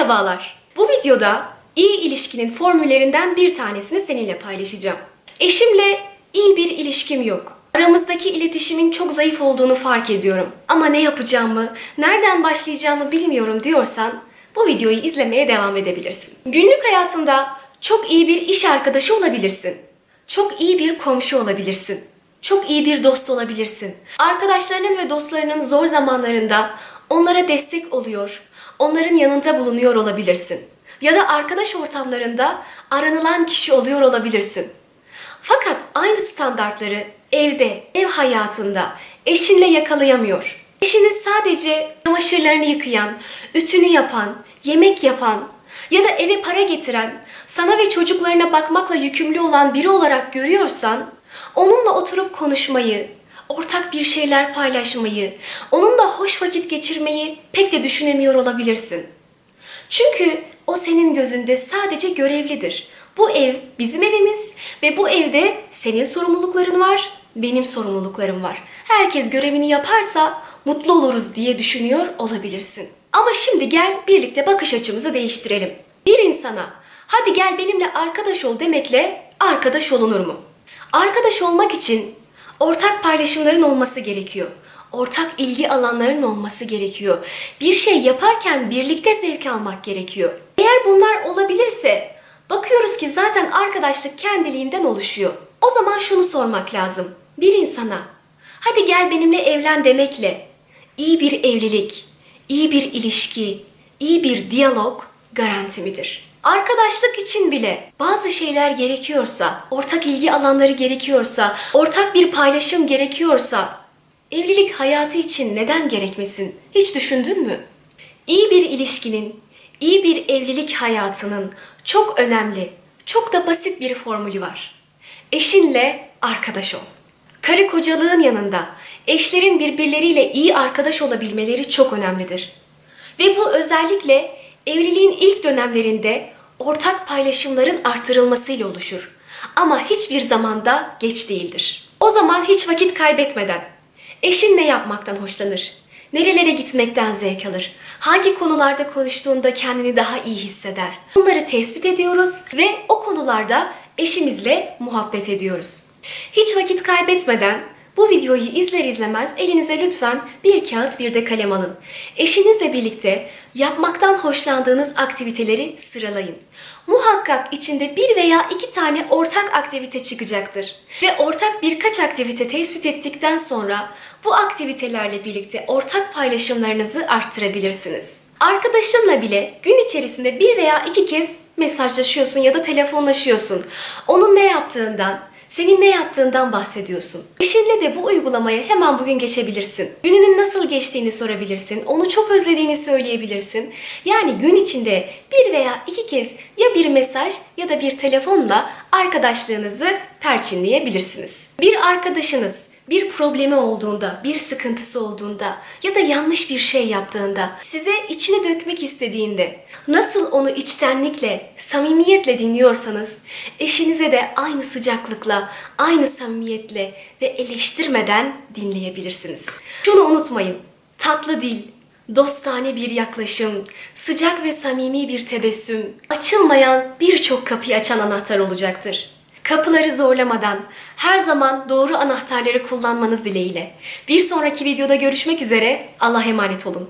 Merhabalar. Bu videoda iyi ilişkinin formüllerinden bir tanesini seninle paylaşacağım. Eşimle iyi bir ilişkim yok. Aramızdaki iletişimin çok zayıf olduğunu fark ediyorum. Ama ne yapacağımı, nereden başlayacağımı bilmiyorum diyorsan bu videoyu izlemeye devam edebilirsin. Günlük hayatında çok iyi bir iş arkadaşı olabilirsin. Çok iyi bir komşu olabilirsin. Çok iyi bir dost olabilirsin. Arkadaşlarının ve dostlarının zor zamanlarında onlara destek oluyor, onların yanında bulunuyor olabilirsin. Ya da arkadaş ortamlarında aranılan kişi oluyor olabilirsin. Fakat aynı standartları evde, ev hayatında eşinle yakalayamıyor. Eşiniz sadece çamaşırlarını yıkayan, ütünü yapan, yemek yapan ya da eve para getiren, sana ve çocuklarına bakmakla yükümlü olan biri olarak görüyorsan, onunla oturup konuşmayı, ortak bir şeyler paylaşmayı, onunla hoş vakit geçirmeyi pek de düşünemiyor olabilirsin. Çünkü o senin gözünde sadece görevlidir. Bu ev bizim evimiz ve bu evde senin sorumlulukların var, benim sorumluluklarım var. Herkes görevini yaparsa mutlu oluruz diye düşünüyor olabilirsin. Ama şimdi gel birlikte bakış açımızı değiştirelim. Bir insana hadi gel benimle arkadaş ol demekle arkadaş olunur mu? Arkadaş olmak için ortak paylaşımların olması gerekiyor. Ortak ilgi alanların olması gerekiyor. Bir şey yaparken birlikte zevk almak gerekiyor. Eğer bunlar olabilirse bakıyoruz ki zaten arkadaşlık kendiliğinden oluşuyor. O zaman şunu sormak lazım. Bir insana hadi gel benimle evlen demekle iyi bir evlilik, iyi bir ilişki, iyi bir diyalog garanti midir? Arkadaşlık için bile bazı şeyler gerekiyorsa, ortak ilgi alanları gerekiyorsa, ortak bir paylaşım gerekiyorsa, evlilik hayatı için neden gerekmesin? Hiç düşündün mü? İyi bir ilişkinin, iyi bir evlilik hayatının çok önemli, çok da basit bir formülü var. Eşinle arkadaş ol. Karı kocalığın yanında eşlerin birbirleriyle iyi arkadaş olabilmeleri çok önemlidir. Ve bu özellikle evliliğin ilk dönemlerinde ortak paylaşımların artırılmasıyla oluşur. Ama hiçbir zamanda geç değildir. O zaman hiç vakit kaybetmeden eşin ne yapmaktan hoşlanır? Nerelere gitmekten zevk alır? Hangi konularda konuştuğunda kendini daha iyi hisseder? Bunları tespit ediyoruz ve o konularda eşimizle muhabbet ediyoruz. Hiç vakit kaybetmeden bu videoyu izler izlemez elinize lütfen bir kağıt bir de kalem alın. Eşinizle birlikte yapmaktan hoşlandığınız aktiviteleri sıralayın. Muhakkak içinde bir veya iki tane ortak aktivite çıkacaktır. Ve ortak birkaç aktivite tespit ettikten sonra bu aktivitelerle birlikte ortak paylaşımlarınızı arttırabilirsiniz. Arkadaşınla bile gün içerisinde bir veya iki kez mesajlaşıyorsun ya da telefonlaşıyorsun. Onun ne yaptığından, senin ne yaptığından bahsediyorsun. Eşinle de bu uygulamaya hemen bugün geçebilirsin. Gününün nasıl geçtiğini sorabilirsin. Onu çok özlediğini söyleyebilirsin. Yani gün içinde bir veya iki kez ya bir mesaj ya da bir telefonla arkadaşlığınızı perçinleyebilirsiniz. Bir arkadaşınız bir problemi olduğunda, bir sıkıntısı olduğunda ya da yanlış bir şey yaptığında, size içini dökmek istediğinde nasıl onu içtenlikle, samimiyetle dinliyorsanız eşinize de aynı sıcaklıkla, aynı samimiyetle ve eleştirmeden dinleyebilirsiniz. Şunu unutmayın. Tatlı dil, dostane bir yaklaşım, sıcak ve samimi bir tebessüm, açılmayan birçok kapıyı açan anahtar olacaktır. Kapıları zorlamadan her zaman doğru anahtarları kullanmanız dileğiyle. Bir sonraki videoda görüşmek üzere. Allah emanet olun.